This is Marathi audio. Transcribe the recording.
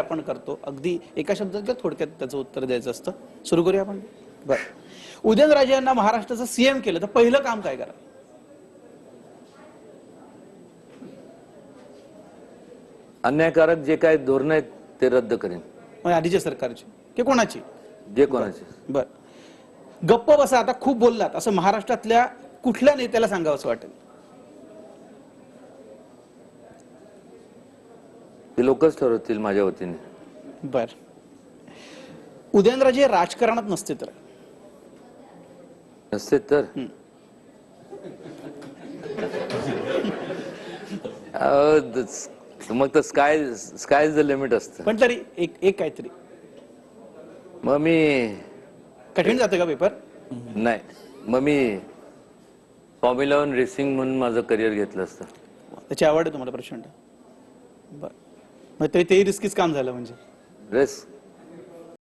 आपण करतो. अगदी एका शब्दात किंवा थोडक्यात त्याचं उत्तर द्यायचं असतं. सुरू करूया आपण? बरं. उदयनराजे यांना महाराष्ट्राचं सीएम केलं तर पहिलं काम काय करा? अन्यायकारक जे काय धोरण आहेत ते रद्द करेन. म्हणजे आधीच्या सरकारची. की कोणाची? जे कोणाचे. बर. गप्प बसा आता खूप बोललात. असं महाराष्ट्रातल्या कुठल्या नेत्याला सांगावं असं वाटेल? ते लोकच ठरवतील माझ्या वतीने. बर. उदयनराजे राजकारणात नसते तर? नसते तर? मग तर स्काय स्काय द लिमिट असतं. पण तरी एक एक काहीतरी. मग मी कठीण जातं का पेपर नाही. मग मी फॉर्म्युला वन रेसिंग म्हणून माझं करिअर घेतलं असतं. त्याची आवड आहे तुम्हाला प्रचंड. बर. मग ते तेही रिस्कीच काम झालं म्हणजे. रेस